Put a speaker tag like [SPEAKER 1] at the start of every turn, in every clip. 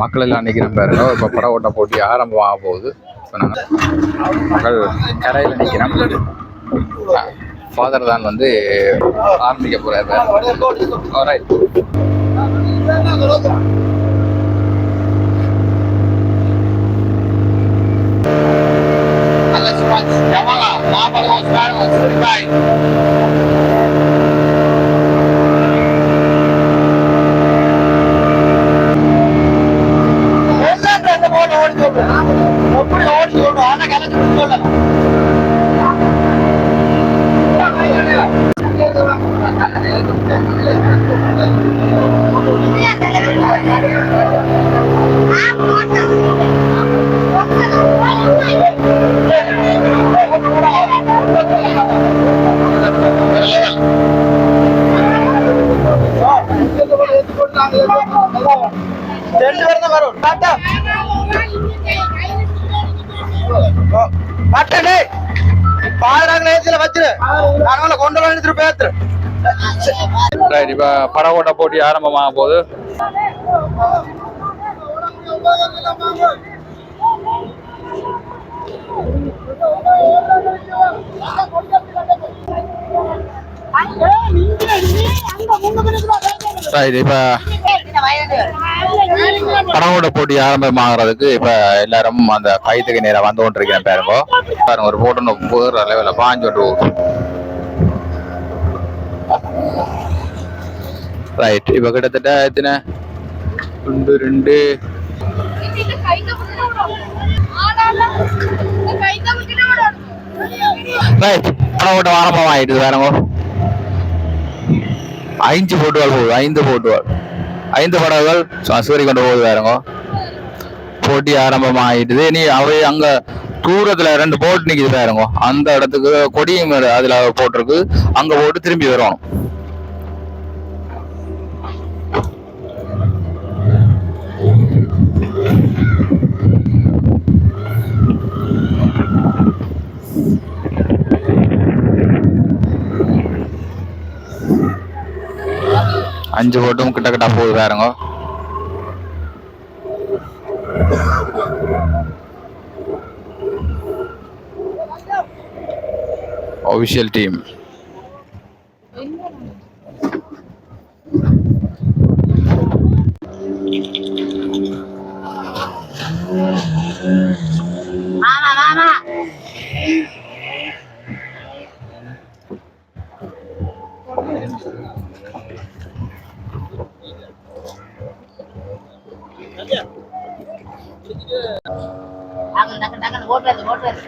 [SPEAKER 1] மக்கள் எல்லாம் நிற்கிறேன் பாருங்க. இப்போ பட ஓட்ட போட்டி ஆரம்பமாக போகுது. ஸோ நாங்கள் மக்கள் கரையில் நிற்கிறோம் ஃபாதர் தான் வந்து ஆரம்பிக்க போகிறார் ரைட்
[SPEAKER 2] ரெண்டு பட்டனே. பாடுறாங்க நேரத்தில் வச்சிரு. நாங்கள கொண்டு வந்து பேத்துரு.
[SPEAKER 1] ரைட் இப்போ பட ஓட்ட போட்டி ஆரம்பமாக போகுது. ரைட் இப்போ படகோட போட்டி ஆரம்பமாகறதுக்கு இப்ப எல்லாரும் அந்த கைத்துக்கு நேரம் வந்து கொண்டிருக்கிறேன் பாருங்க. பாருங்க ஒரு போட்டு போகிற லெவலில் பாஞ்சு விட்டு ரைட் இப்ப கிட்டத்தட்ட எத்தனை? ரெண்டு ரெண்டு. ரைட் படகோட்டம் ஆரம்பமாயிட்டு பாருங்க. ஐந்து போட்டுவாள் போகுது ஐந்து போட்டுவாள் ஐந்து படகுகள் சூரிய கொண்டு போகுது பாருங்க. போட்டி ஆரம்பமாயிட்டுது. நீ அவை அங்க தூரத்துல ரெண்டு போட் நிக்குது பாருங்க. அந்த இடத்துக்கு கொடியும் மேல அதுல போட்டிருக்கு. அங்க போட்டு திரும்பி வரணும் அஞ்சு போட்டும் கிட்ட கிட்ட போகுது பாருங்க ஒபிஷியல் டீம் மாமா மாமா டக்கு டக்குன்னு
[SPEAKER 3] ஓட்டுறது ஓட்டுறது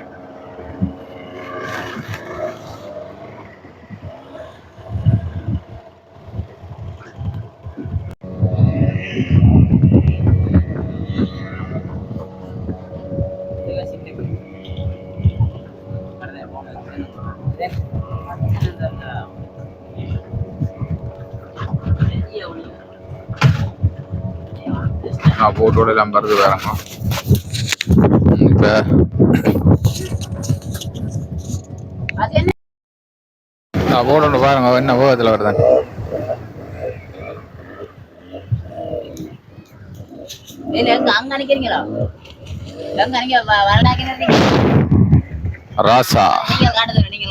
[SPEAKER 1] நான் போட்டோட எல்லாம் வருது வேறங்க இப்ப
[SPEAKER 3] அது என்ன
[SPEAKER 1] நான் போட்டோட பாருங்க என்ன வேகத்துல வருதான்
[SPEAKER 3] இல்ல எங்க அங்க நிக்கிறீங்களா எங்க நீங்க வரலாங்க
[SPEAKER 1] ராசா
[SPEAKER 3] நீங்க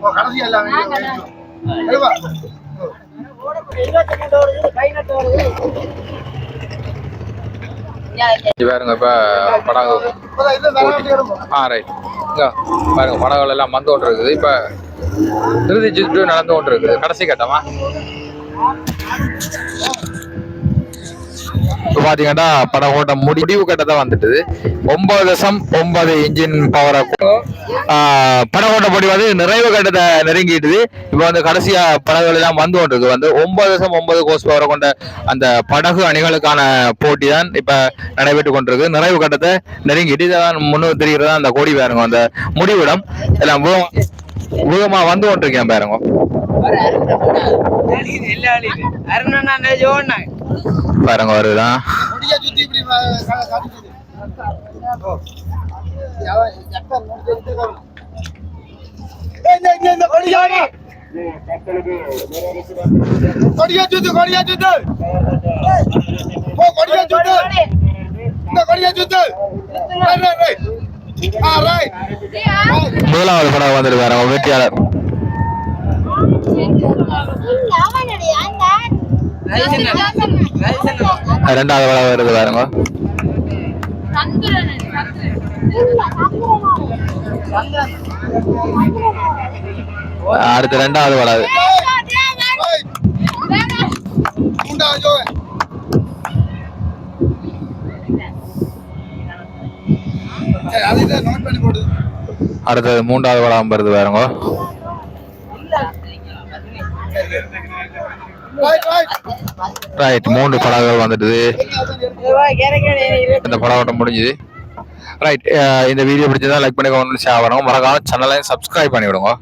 [SPEAKER 2] ஓ, எல்லாம்
[SPEAKER 1] பாருங்க இப்ப படகு. ஆ ரைட் பாருங்க படகுகள் எல்லாம் வந்து கொண்டு இருக்குது இப்ப இறுதி சுற்று நடந்து கொண்டு இருக்குது கடைசி கட்டமா? இப்போ பார்த்தீங்கன்னா படம் ஓட்டம் முடிவு கட்டத்தை வந்துட்டுது. ஒன்பது தசம் ஒன்பது இன்ஜின் பவரை படகோட்டப்படி போட்டி வந்து நிறைவு கட்டத்தை நெருங்கிட்டுது இப்போ வந்து கடைசியா படகுகள் எல்லாம் வந்து கொண்டிருக்கு. வந்து ஒன்பது தசம் ஒன்பது கோஸ் பவரை கொண்ட அந்த படகு அணிகளுக்கான போட்டி தான் இப்ப நடைபெற்று கொண்டிருக்கு. நிறைவு கட்டத்தை நெருங்கிட்டு இதான் முன்னூறு தெரிகிறதா அந்த கோடி பாருங்க. அந்த முடிவிடம் எல்லாம் வேகமா- வந்து கொண்டிருக்கேன் பாருங்க. பாருங்க வருதான்
[SPEAKER 2] கொடியை இந்த- சுத்து சுத்து ஓ சுத்து இந்த கொடியை சுத்து
[SPEAKER 1] முதலாவது படம் வந்துட்டு பாருங்க வெற்றியாளர். ரெண்டாவது படம் வருது பாருங்க அடுத்து ரெண்டாவது
[SPEAKER 2] போடு
[SPEAKER 1] அடுத்தது மூன்றாவது படம் வருது பாருங்க.
[SPEAKER 2] ரைட்
[SPEAKER 1] மூன்று படங்கள் வந்துட்டுது. இந்த படம் முடிஞ்சுது. ரைட் uh, இந்த வீடியோ பிடிச்சதா லைக் பண்ணி கமெண்ட் ஷேர் பண்ணுங்க மறக்காம சேனலையும் சப்ஸ்கிரைப் பண்ணிவிடுங்க.